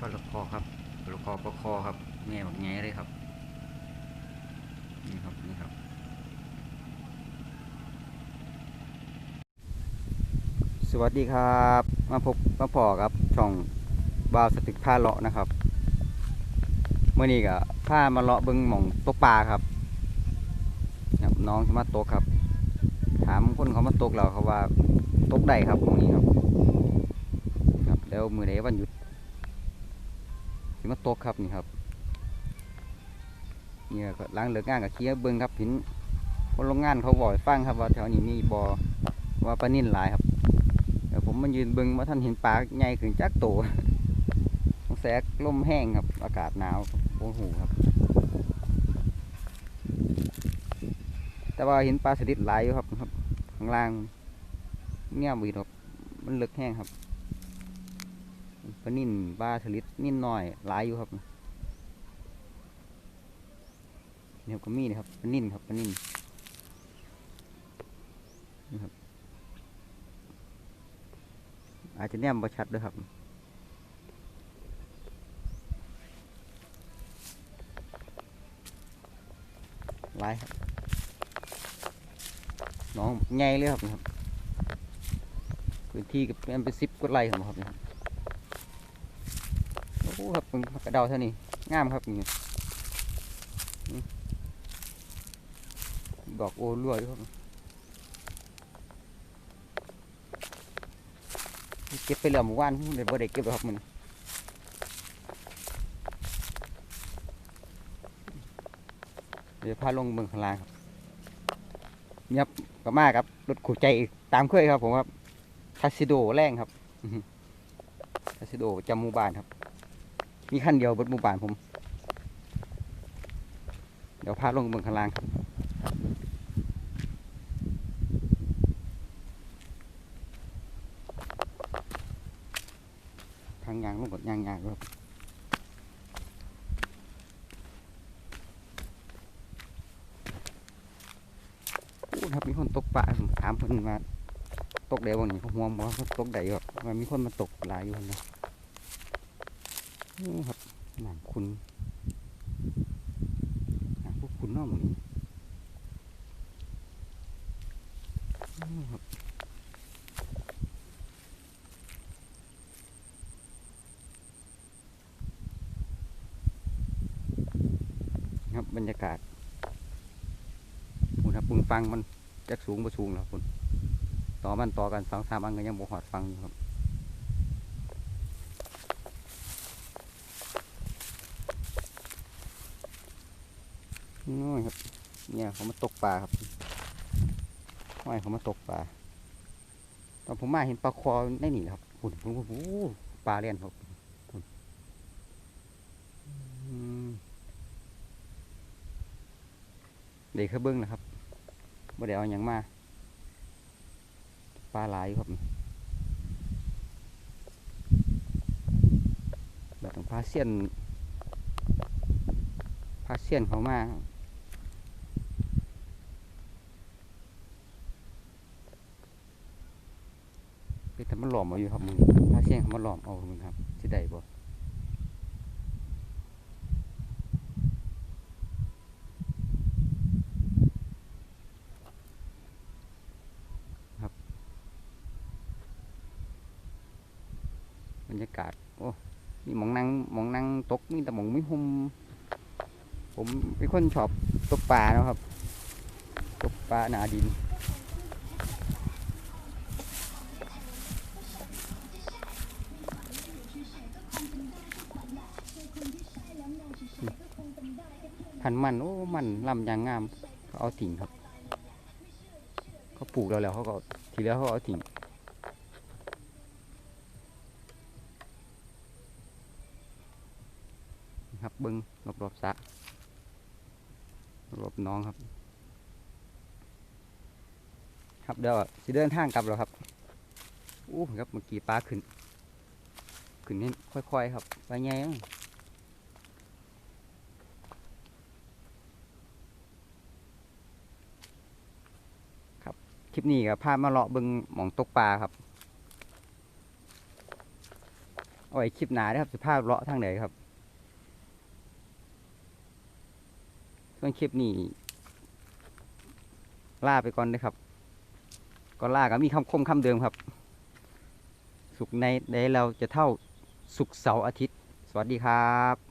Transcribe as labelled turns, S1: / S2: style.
S1: ปลาคอครับปลาคอปลาคอครับแม่แบบไงเลยครับ นี่ครับ นี่ครับ สวัสดีครับ มาพบมาพอครับช่องบาวสติกผ้าเลาะนะครับ เมื่อนี้ก็ผ้ามาเลาะเบิ้งหม่องตกปลาครับครับน้องที่มาตกครับ ถามคนเขามาตกเราเขาว่าตกได้ครับตรงนี้ครับ ครับ แล้วมือไหนวันหยุด สิมาตกครับนี่ครับเนี่ยก็ล้างเลิกงานกับเคี้ยเบิ้งครับเห็นคนโรงงานเขาบอกฟังครับว่าแถวนี้มีบอ่อว่าปลานิ่นหลายครับเดี๋ยวผมมายืนเบิ้งว่าท่านเห็นปลาใหญ่ขึ้นจักโตสงแสกลมแห้งครับ อากาศหนาวโอ้โหครับ แต่ว่าเห็นปลาสลิดหลายอยู่ครับครับข้างล่างเงี้ยบีดครับมันลึกแห้งครับ ปลานิ่นปลาสลิดนิ่นน้อยหลายอยู่ครับนี่ครับก็มีนะครับปลานิ่นครับปลานิ่นนี่ครับอาจจะแนมประชัดด้วยครับลายครับน้องใหญ่เลยครับครับพื้นที่ก็เป็นเป็นสิบกว่าไร่ครับครับนี่ครับ โอ้ครับเป็นผักระเดาเท่านี้งามครับนี่ดอกโอรั่วด้วยครับเก็บไปแล้วเมื่อวานเดี๋ยวบ่ได้เก็บแล้วครับมันเดี๋ยวพาลงเมืองข้างล่างครับยับก็มากครับรถขู่ใจอีกตามเคยครับผมครับคาสิโดแรงครับอื้อหือคาสิโดจำหมู่บ้านครับ มีขั้นเดียวบนหมู่บ้านผม เดี๋ยวพาลงเมืองข้างล่างทางยางลงกดยางยางครับพูดครับมีคนตกปลาผมถามเพิ่นมาตกได้บ่นี่เขาห่วงว่าเขาตกได้ครับมันมีคนมาตกหลายอยู่นะ นี่ครับหนังคุณหนังพวกคุณเนอกหมดนี้นี่ครับครับบรรยากาศคุณครับปึงฟังมันจักสูงบ่สูงแล้วคุณต่อมันต่อกันสองสามอันก็ยังบ่หอดฟังอยู่ครับ น้อยครับ เนี่ยเขามาตกปลาครับห้อยเขามาตกปลาตอนผมมาเห็นปลาคอได้หนีครับหุ่นหุ่นหุ่นหุ่นปลาเลียนครับหุ่นเด็กเขาเบิ้งนะครับบ่ได้เอาหยังมา ปลาหลายครับแบบต้องพาเสียนพาเสียนเขามาคือทำ มันหลอมเอาอยู่ครับมึงพาเสียนเขามาหลอมเอามึงครับสิได้บ่บรรยากาศโอ้มีหมองนั่งหมองนั่งตกมีแต่หมองไม่หุมผมเป็นคนชอบตกปลานะครับ ตกปลาหนาดิน พันมันโอ้มันลำยางงามเขาเอาถิ่งครับ เขาปลูกแล้วแล้วเขาก็ทีแล้วเขาเอาถิ่งครับบิ้งรอบรอบสะรอบน้องครับ ครับเดี๋ยวสิเดินทางกลับแล้วครับอู้ครับเมื่อกี้ปลาขึ้น ขึ้นนี่ค่อยๆครับปลาใหญ่อะ คลิปนี้ก็พามาเลาะบิงหมองตกปลาครับเอาไว้คลิปหนานะครับสภาพเลาะทางไหนครับ ส่วนคลิปนี้ล่าไปก่อนนะครับก็ล่าก็มีคำคมคำเดิมครับ สุกในในเราจะเท่าสุกเสาร์อาทิตย์ สวัสดีครับ